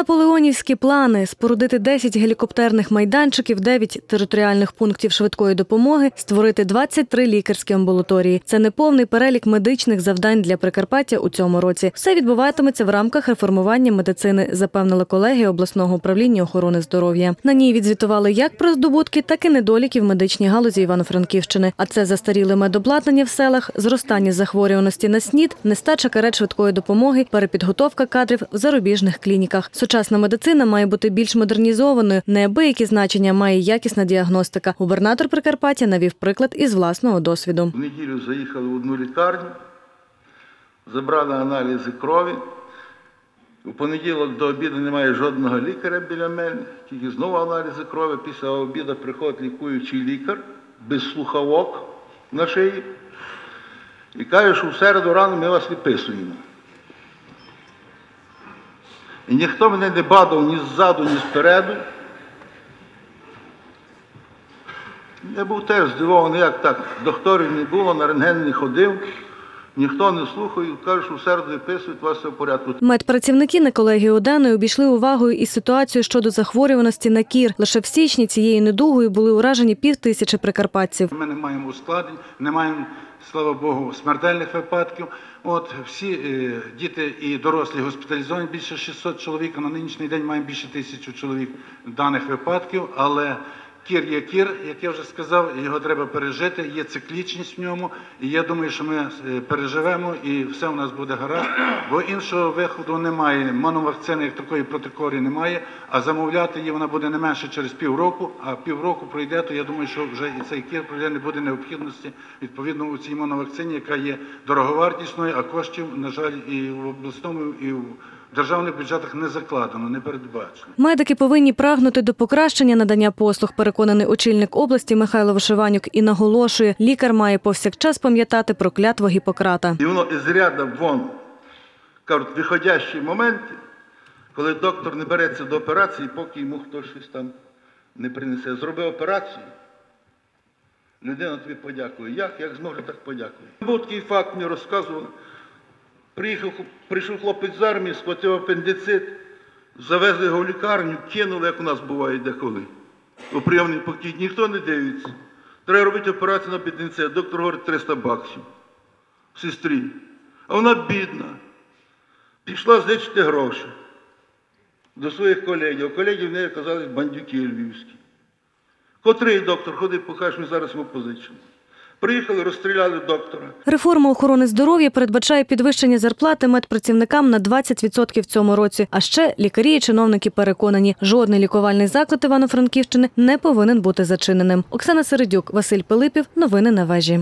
Наполеонівські плани спорудити 10 гелікоптерних майданчиків, 9 територіальних пунктів швидкої допомоги, створити 23 лікарські амбулаторії. Це не повний перелік медичних завдань для Прикарпаття у цьому році. Все відбуватиметься в рамках реформування медицини, запевнили колеги обласного управління охорони здоров'я. На ній відзвітували як про здобутки, так і недоліки в медичній галузі Івано-Франківщини. А це застаріле медобладнання в селах, зростання захворюваності на СНІД, нестача карет швидкої допомоги, перепідготовка кадрів в зарубіжних клініках. Сучасна медицина має бути більш модернізованою. Неабиякі значення має якісна діагностика. Губернатор Прикарпаття навів приклад із власного досвіду. В неділю заїхали в одну лікарню, забрали аналізи крові. У понеділок до обіду немає жодного лікаря біля мене, тільки знову аналізи крові. Після обіду приходить лікуючий лікар без слухавок на шиї і каже, що в середу рано ми вас виписуємо. І ніхто мене не бадав ні ззаду, ні спереду. Я був теж здивований, як так. Докторів не було, на рентген не ходив, ніхто не слухає, кажуть, що в середу виписують, вас все в порядку. Медпрацівники на колегії Оденої обійшли увагою і ситуацію щодо захворюваності на кір. Лише в січні цією недугою були уражені пів тисячі прикарпатців. Ми не маємо ускладнень, не маємо, слава Богу, смертельних випадків. От всі е, діти і дорослі госпіталізовані більше 600 чоловік. а На нинішній день маємо більше тисячі чоловік даних випадків, але кір є кір, як я вже сказав, його треба пережити. Є циклічність в ньому. І я думаю, що ми е, переживемо і все у нас буде гаразд. Бо іншого виходу немає. Моновакцини як такої протикорі немає. А замовляти її вона буде не менше через півроку. А півроку пройде, то я думаю, що вже і цей кір пройде, не буде необхідності відповідно у цій моновакцині, яка є дороговартісною, а коштів, на жаль, і в обласному, і в державних бюджетах не закладено, не передбачено. Медики повинні прагнути до покращення надання послуг, переконаний очільник області Михайло Вишиванюк і наголошує, лікар має повсякчас пам'ятати про клятву Гіппократа. І воно із ряду вон, кажуть, виходящі моменти, коли доктор не береться до операції, поки йому хтось щось там не принесе. Зроби операцію, людина тобі подякує. Як? Як зможе, так подякує. Був такий факт, мені розказували. Приїхав, прийшов хлопець з армії, схватив апендицит, завезли його в лікарню, кинули, як у нас буває деколи. У прийомний покій ніхто не дивиться. Треба робити операцію на апендицит. Доктор говорить 300 баксів сестрі. А вона бідна. Пішла зичити гроші до своїх колегів. А колеги в неї оказались бандюки львівські. Котрий доктор ходить, покаже, ми зараз ми позичимо. Приїхали, розстріляли доктора. Реформа охорони здоров'я передбачає підвищення зарплати медпрацівникам на 20% в цьому році. А ще лікарі і чиновники переконані, жодний лікувальний заклад Івано-Франківщини не повинен бути зачиненим. Оксана Середюк, Василь Пилипів. Новини на вежі.